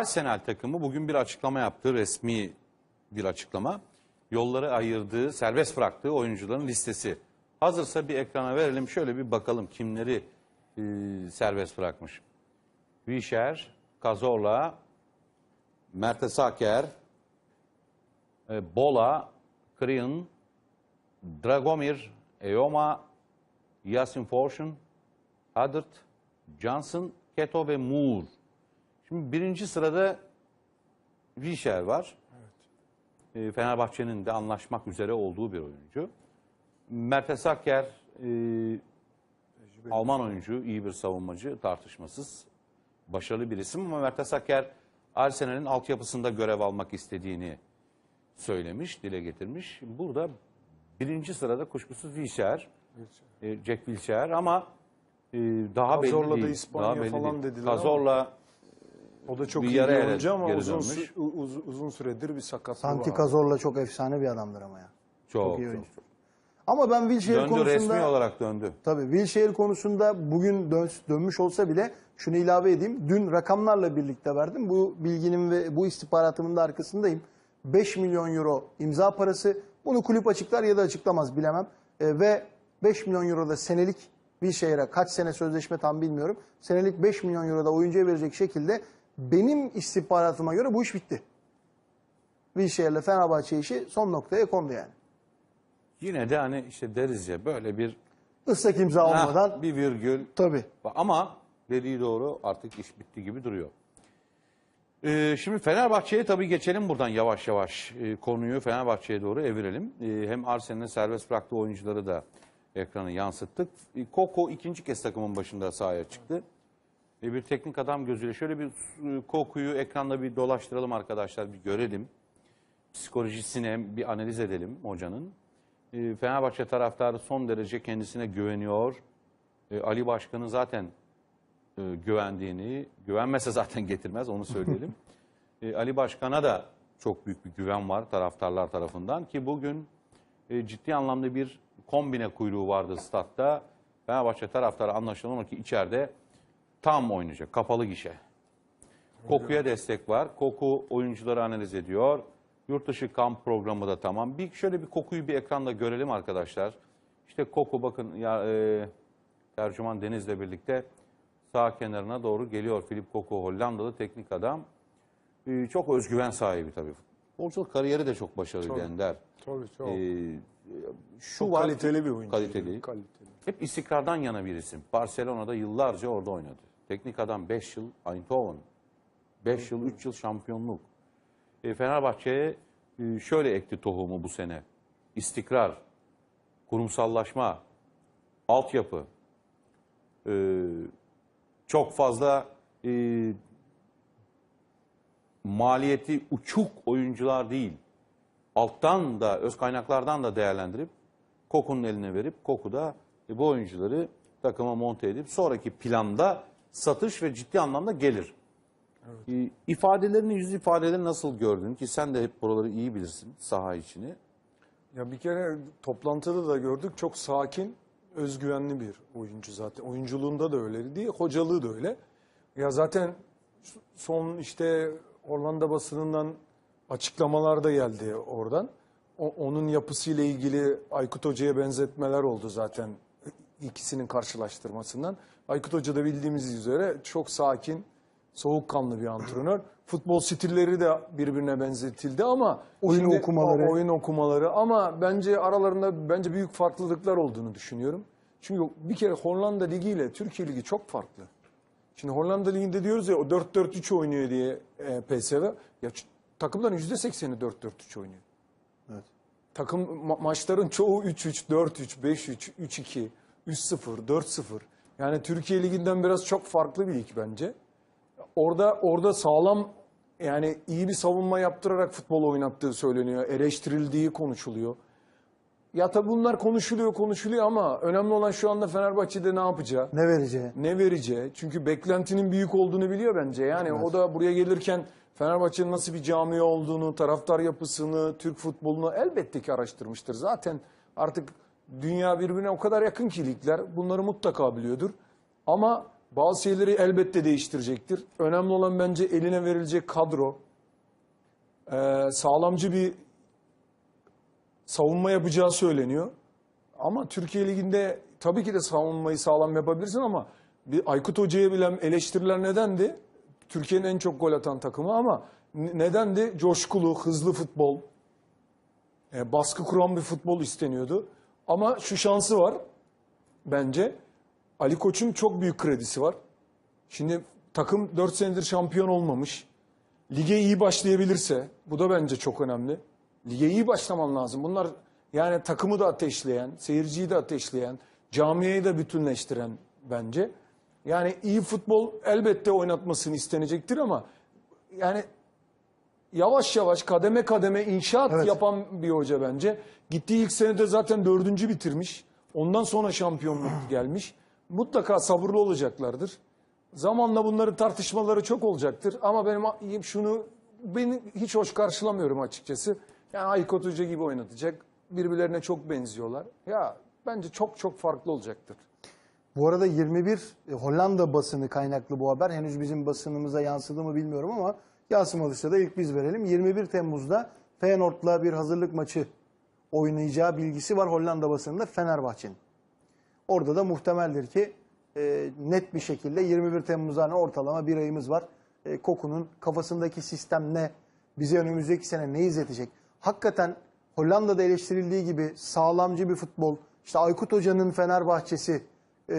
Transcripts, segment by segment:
Arsenal takımı bugün bir açıklama yaptı. Resmi bir açıklama. Yolları ayırdığı, serbest bıraktığı oyuncuların listesi. Hazırsa bir ekrana verelim. Şöyle bir bakalım kimleri e, serbest bırakmış. Vişer, Kazorla, Mertesaker, e, Bola, Kriyan, Dragomir, Eoma, Yasin Fortune, Haddert, Johnson, Keto ve Moore. Şimdi birinci sırada Vişer var. E, Fenerbahçe'nin de anlaşmak üzere olduğu bir oyuncu. Mertes Akker, e, Alman oyuncu, iyi bir savunmacı, tartışmasız. Başarılı bir isim ama Mertes Akker, Arsenal'in altyapısında görev almak istediğini söylemiş, dile getirmiş. Burada birinci sırada kuşkusuz Wilshere, e, Jack Wilshere ama e, daha belli Cazorla da değil. İspanya daha belli falan değil. dediler Cazorla O da çok Bir iyi yara bir oyuncu ama uzun, sü- uz- uzun süredir bir sakatlığı Santi var. Cazorla çok efsane bir adamdır ama ya. çok, iyi çok. oyuncu. Ama ben Wilshere Döndü konusunda... resmi olarak döndü. Tabii Wilshere konusunda bugün dön, dönmüş olsa bile şunu ilave edeyim. Dün rakamlarla birlikte verdim. Bu bilginin ve bu istihbaratımın da arkasındayım. 5 milyon euro imza parası. Bunu kulüp açıklar ya da açıklamaz bilemem. E, ve 5 milyon euro da senelik Wilshere'e kaç sene sözleşme tam bilmiyorum. Senelik 5 milyon euro da oyuncuya verecek şekilde benim istihbaratıma göre bu iş bitti. Wilshere'le Fenerbahçe işi son noktaya kondu yani. Yine de hani işte deriz ya böyle bir Islak imza olmadan bir virgül tabii. ama dediği doğru artık iş bitti gibi duruyor. Ee, şimdi Fenerbahçe'ye tabii geçelim buradan yavaş yavaş Ee, konuyu Fenerbahçe'ye doğru evirelim. Ee, hem Arsenal'in serbest bıraktığı oyuncuları da ekranı yansıttık. Ee, Koko ikinci kez takımın başında sahaya çıktı. Ee, bir teknik adam gözüyle şöyle bir e, Koku'yu ekranda bir dolaştıralım arkadaşlar bir görelim. Psikolojisine bir analiz edelim hocanın. Ee, Fenerbahçe taraftarı son derece kendisine güveniyor. Ee, Ali Başkan'ın zaten e, güvendiğini, güvenmese zaten getirmez onu söyleyelim. E, Ali Başkan'a da çok büyük bir güven var taraftarlar tarafından ki bugün e, ciddi anlamda bir kombine kuyruğu vardı statta. Fenerbahçe taraftarı anlaşılan o ki içeride tam oynayacak, kapalı gişe. Koku'ya destek var. Koku oyuncuları analiz ediyor. Yurt dışı kamp programı da tamam. Bir şöyle bir Koku'yu bir ekranda görelim arkadaşlar. İşte Koku bakın ya e, tercüman Deniz'le birlikte sağ kenarına doğru geliyor. Filip Koku Hollandalı teknik adam. E, çok özgüven sahibi tabii. Futbolculuk kariyeri de çok başarılı Ender. Tabii çok. E, şu Çok var. kaliteli bir oyuncu. Kaliteli. Kaliteli. Hep istikrardan yana bir isim. Barcelona'da yıllarca orada oynadı. Teknik adam 5 yıl Eindhoven. 5 yıl, 3 yıl şampiyonluk. E, Fenerbahçe'ye e, şöyle ekti tohumu bu sene. İstikrar, kurumsallaşma, altyapı, e, çok fazla e, maliyeti uçuk oyuncular değil. Alttan da, öz kaynaklardan da değerlendirip Koku'nun eline verip Koku da e, bu oyuncuları takıma monte edip sonraki planda satış ve ciddi anlamda gelir. E, ifadelerini, yüz ifadelerini nasıl gördün ki sen de hep buraları iyi bilirsin saha içini. Ya bir kere toplantıda da gördük çok sakin, özgüvenli bir oyuncu zaten. Oyunculuğunda da öyle değil, hocalığı da öyle. Ya zaten son işte Hollanda basınından açıklamalar da geldi oradan. O- onun yapısıyla ilgili Aykut Hoca'ya benzetmeler oldu zaten ikisinin karşılaştırmasından. Aykut Hoca da bildiğimiz üzere çok sakin, soğukkanlı bir antrenör. Futbol stilleri de birbirine benzetildi ama Oyun okumaları. o- oyun okumaları ama bence aralarında bence büyük farklılıklar olduğunu düşünüyorum. Çünkü bir kere Hollanda Ligi ile Türkiye Ligi çok farklı. Şimdi Hollanda Ligi'nde diyoruz ya o 4-4-3 oynuyor diye e, PSV. Ya takımların %80'i 4-4-3 oynuyor. Evet. Takım ma- maçların çoğu 3-3, 4-3, 5-3, 3-2, 3-0, 4-0. Yani Türkiye Ligi'nden biraz çok farklı bir lig bence. Orada orada sağlam yani iyi bir savunma yaptırarak futbol oynattığı söyleniyor. Eleştirildiği konuşuluyor. Ya tabii bunlar konuşuluyor konuşuluyor ama önemli olan şu anda Fenerbahçe'de ne yapacağı Ne vereceği? ne vereceği. Çünkü beklentinin büyük olduğunu biliyor bence. Yani o da buraya gelirken Fenerbahçe'nin nasıl bir camia olduğunu, taraftar yapısını, Türk futbolunu elbette ki araştırmıştır. Zaten artık dünya birbirine o kadar yakın ki ligler bunları mutlaka biliyordur. Ama Bazı şeyleri elbette değiştirecektir. Önemli olan bence eline verilecek kadro. Ee, sağlamcı bir savunma yapacağı söyleniyor. Ama Türkiye Ligi'nde tabii ki de savunmayı sağlam yapabilirsin ama bir Aykut Hoca'ya bile eleştiriler nedendi? Türkiye'nin en çok gol atan takımı ama nedendi? Coşkulu, hızlı futbol, e, baskı kuran bir futbol isteniyordu. Ama şu şansı var bence. Ali Koç'un çok büyük kredisi var. Şimdi takım 4 senedir şampiyon olmamış. Lige iyi başlayabilirse, bu da bence çok önemli. Lige iyi başlaman lazım. Bunlar yani takımı da ateşleyen, seyirciyi de ateşleyen, camiayı da bütünleştiren bence. Yani iyi futbol elbette oynatmasını istenecektir ama yani yavaş yavaş kademe kademe inşaat Evet. yapan bir hoca bence. Gittiği ilk senede zaten dördüncü bitirmiş. Ondan sonra şampiyonluk gelmiş. Mutlaka sabırlı olacaklardır. Zamanla bunların tartışmaları çok olacaktır. Ama benim şunu beni hiç hoş karşılamıyorum açıkçası. Yani Aykut Hoca gibi oynatacak. Birbirlerine çok benziyorlar. Ya bence çok çok farklı olacaktır. Bu arada 21 e, Hollanda basını kaynaklı bu haber. Henüz bizim basınımıza yansıdı mı bilmiyorum ama yansımadıysa da ilk biz verelim. 21 Temmuz'da Feyenoord'la bir hazırlık maçı oynayacağı bilgisi var Hollanda basınında Fenerbahçe'nin. Orada da muhtemeldir ki e, net bir şekilde 21 Temmuz'a hani ortalama bir ayımız var. E, Koku'nun kafasındaki sistem ne? Bize önümüzdeki sene ne izletecek? Hakikaten Hollanda'da eleştirildiği gibi sağlamcı bir futbol, işte Aykut Hoca'nın Fenerbahçesi e,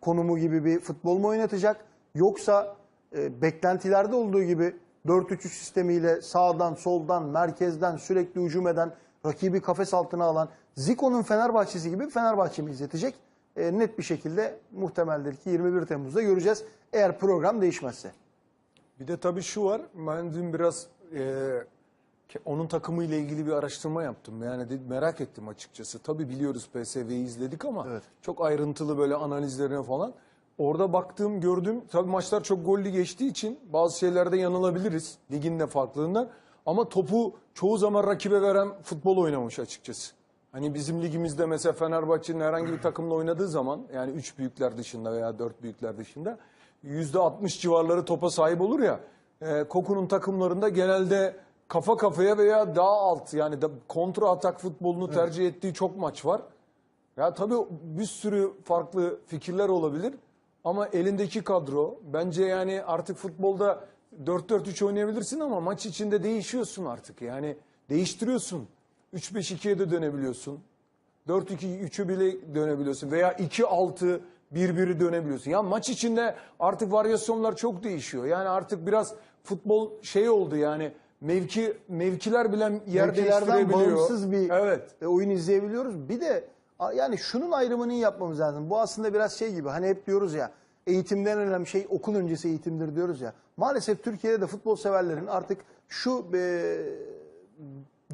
konumu gibi bir futbol mu oynatacak? Yoksa e, beklentilerde olduğu gibi 4-3-3 sistemiyle sağdan, soldan, merkezden sürekli hücum eden, rakibi kafes altına alan Zico'nun Fenerbahçesi gibi Fenerbahçe mi izletecek? E, net bir şekilde muhtemeldir ki 21 Temmuz'da göreceğiz eğer program değişmezse. Bir de tabii şu var. Ben dün biraz e, onun takımıyla ilgili bir araştırma yaptım. Yani de- merak ettim açıkçası. Tabii biliyoruz PSV'yi izledik ama Evet. çok ayrıntılı böyle analizlerine falan. Orada baktığım, gördüğüm tabii maçlar çok gollü geçtiği için bazı şeylerde yanılabiliriz ligin de farklılığında. Ama topu çoğu zaman rakibe veren futbol oynamış açıkçası. Hani bizim ligimizde mesela Fenerbahçe'nin herhangi bir takımla oynadığı zaman yani üç büyükler dışında veya dört büyükler dışında yüzde 60 civarları topa sahip olur ya. E, Koku'nun takımlarında genelde kafa kafaya veya daha alt yani da kontra atak futbolunu tercih ettiği çok maç var. Ya tabii bir sürü farklı fikirler olabilir ama elindeki kadro bence yani artık futbolda 4-4-3 oynayabilirsin ama maç içinde değişiyorsun artık. Yani değiştiriyorsun. 3-5-2'ye de dönebiliyorsun. 4-2-3'ü bile dönebiliyorsun veya 2-6 1-1'i dönebiliyorsun. Ya maç içinde artık varyasyonlar çok değişiyor. Yani artık biraz futbol şey oldu yani mevki mevkiler bile yer Mevkilerden değiştirebiliyor. bağımsız bir Evet. e, oyun izleyebiliyoruz. Bir de yani şunun ayrımını yapmamız lazım. Bu aslında biraz şey gibi hani hep diyoruz ya eğitimden önemli şey okul öncesi eğitimdir diyoruz ya. Maalesef Türkiye'de de futbol severlerin artık şu e,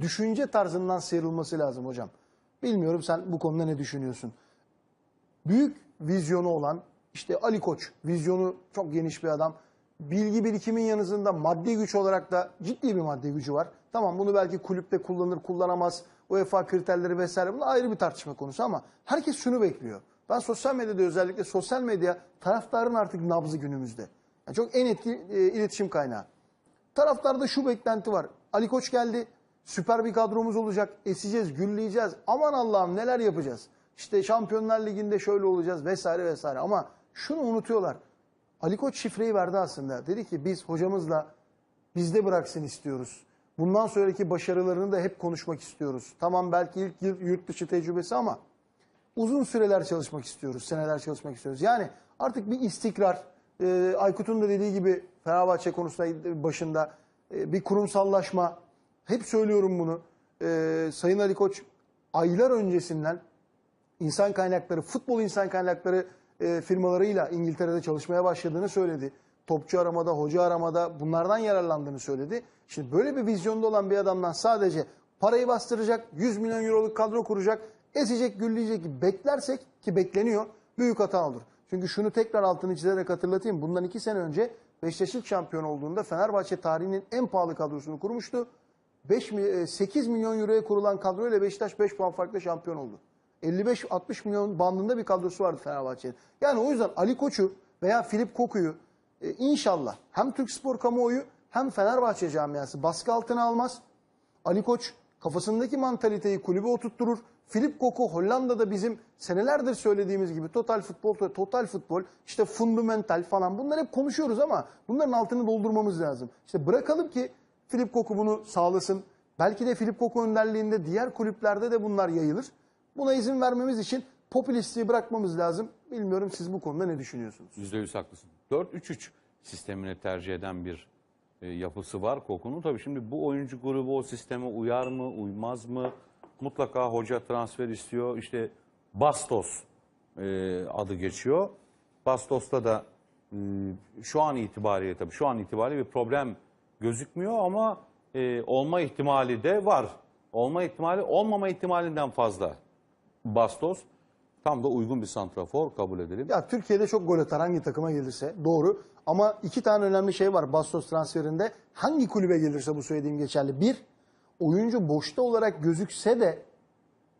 düşünce tarzından sıyrılması lazım hocam. Bilmiyorum sen bu konuda ne düşünüyorsun? büyük vizyonu olan işte Ali Koç vizyonu çok geniş bir adam. Bilgi birikimin yanısında maddi güç olarak da ciddi bir maddi gücü var. Tamam bunu belki kulüpte kullanır kullanamaz. UEFA kriterleri vesaire bunlar ayrı bir tartışma konusu ama herkes şunu bekliyor. Ben sosyal medyada özellikle sosyal medya taraftarın artık nabzı günümüzde. Yani çok en etkili e, iletişim kaynağı. Taraftarda şu beklenti var. Ali Koç geldi. Süper bir kadromuz olacak. Eseceğiz, gülleyeceğiz. Aman Allah'ım neler yapacağız. İşte Şampiyonlar Ligi'nde şöyle olacağız vesaire vesaire. Ama şunu unutuyorlar. Ali Koç şifreyi verdi aslında. Dedi ki biz hocamızla bizde bıraksın istiyoruz. Bundan sonraki başarılarını da hep konuşmak istiyoruz. Tamam belki ilk yıl yurt dışı tecrübesi ama uzun süreler çalışmak istiyoruz, seneler çalışmak istiyoruz. Yani artık bir istikrar, e, Aykut'un da dediği gibi Fenerbahçe konusunda başında e, bir kurumsallaşma, hep söylüyorum bunu. E, Sayın Ali Koç aylar öncesinden insan kaynakları, futbol insan kaynakları e, firmalarıyla İngiltere'de çalışmaya başladığını söyledi. Topçu aramada, hoca aramada bunlardan yararlandığını söyledi. Şimdi böyle bir vizyonda olan bir adamdan sadece parayı bastıracak, 100 milyon euroluk kadro kuracak, ezecek, gülleyecek beklersek ki bekleniyor büyük hata olur. Çünkü şunu tekrar altını çizerek hatırlatayım. Bundan iki sene önce Beşiktaş şampiyon olduğunda Fenerbahçe tarihinin en pahalı kadrosunu kurmuştu. 5, mi- e, 8 milyon euroya kurulan kadroyla Beşiktaş 5 puan farklı şampiyon oldu. 55-60 milyon bandında bir kadrosu vardı Fenerbahçe'nin. Yani o yüzden Ali Koç'u veya Filip Koku'yu e, inşallah hem Türk spor kamuoyu hem Fenerbahçe camiası baskı altına almaz. Ali Koç kafasındaki mantaliteyi kulübe oturtturur. Filip Koku Hollanda'da bizim senelerdir söylediğimiz gibi total futbol, total futbol, işte fundamental falan bunlar hep konuşuyoruz ama bunların altını doldurmamız lazım. İşte bırakalım ki Filip Koku bunu sağlasın. Belki de Filip Koku önderliğinde diğer kulüplerde de bunlar yayılır. Buna izin vermemiz için popülistliği bırakmamız lazım. Bilmiyorum siz bu konuda ne düşünüyorsunuz? %100 haklısın. 4-3-3 sistemini tercih eden bir e, yapısı var Koku'nun. Tabii şimdi bu oyuncu grubu o sisteme uyar mı, uymaz mı? Mutlaka hoca transfer istiyor. İşte Bastos e, adı geçiyor. Bastos'ta da e, şu an itibariyle tabii şu an itibariyle bir problem gözükmüyor ama e, olma ihtimali de var. Olma ihtimali olmama ihtimalinden fazla. Bastos tam da uygun bir santrafor kabul edelim. Ya Türkiye'de çok gol atar hangi takıma gelirse doğru. Ama iki tane önemli şey var Bastos transferinde. Hangi kulübe gelirse bu söylediğim geçerli. Bir, oyuncu boşta olarak gözükse de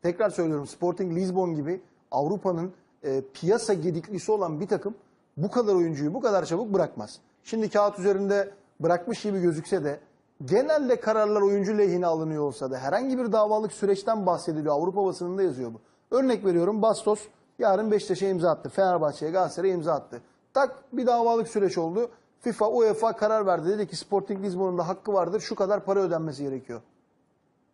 tekrar söylüyorum Sporting Lisbon gibi Avrupa'nın e, piyasa gediklisi olan bir takım bu kadar oyuncuyu bu kadar çabuk bırakmaz. Şimdi kağıt üzerinde bırakmış gibi gözükse de genelde kararlar oyuncu lehine alınıyor olsa da herhangi bir davalık süreçten bahsediliyor. Avrupa basınında yazıyor bu. Örnek veriyorum Bastos yarın Beşiktaş'a imza attı. Fenerbahçe'ye Galatasaray'a imza attı. Tak bir davalık süreç oldu. FIFA, UEFA karar verdi. Dedi ki Sporting Lisbon'un da hakkı vardır. Şu kadar para ödenmesi gerekiyor.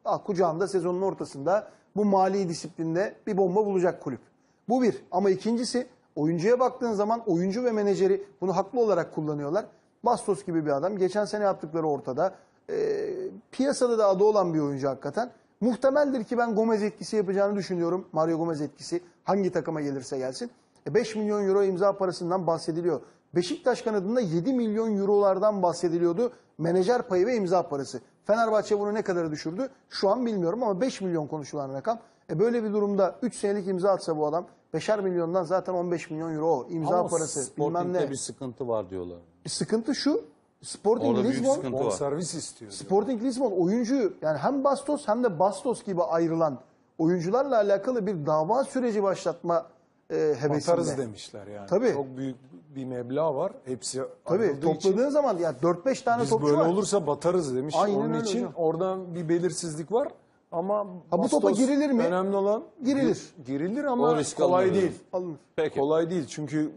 Al kucağında sezonun ortasında bu mali disiplinde bir bomba bulacak kulüp. Bu bir. Ama ikincisi oyuncuya baktığın zaman oyuncu ve menajeri bunu haklı olarak kullanıyorlar. Bastos gibi bir adam. Geçen sene yaptıkları ortada. Ee, piyasada da adı olan bir oyuncu hakikaten. Muhtemeldir ki ben Gomez etkisi yapacağını düşünüyorum. Mario Gomez etkisi hangi takıma gelirse gelsin. E 5 milyon euro imza parasından bahsediliyor. Beşiktaş kanadında 7 milyon eurolardan bahsediliyordu. Menajer payı ve imza parası. Fenerbahçe bunu ne kadar düşürdü? Şu an bilmiyorum ama 5 milyon konuşulan rakam. E böyle bir durumda 3 senelik imza atsa bu adam 5'er milyondan zaten 15 milyon euro o. imza Ama parası bilmem ne. bir sıkıntı var diyorlar. Sıkıntı şu. Sporting Orada büyük Lisbon sıkıntı var. Bonservis istiyor. Sporting Lisbon oyuncuyu yani hem Bastos hem de Bastos gibi ayrılan oyuncularla alakalı bir dava süreci başlatma e, hevesinde. Batarız demişler yani. Tabii. Çok büyük bir meblağ var. Hepsi Tabii ayrıldığı için topladığın zaman ya 4-5 tane biz topçu böyle var. olursa batarız demiş. Aynen Onun öyle için hocam. oradan bir belirsizlik var. Ama Ha, bu topa Bastos girilir mi? Önemli olan Girilir. Girilir ama O risk kolay alınır. değil. Alınır. Peki. Kolay değil çünkü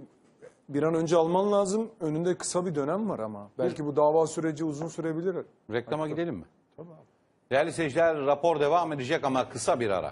bir an önce alman lazım. Önünde kısa bir dönem var ama. Belki bu dava süreci uzun sürebilir. Reklama gidelim mi? Değerli seyirciler rapor devam edecek ama kısa bir ara.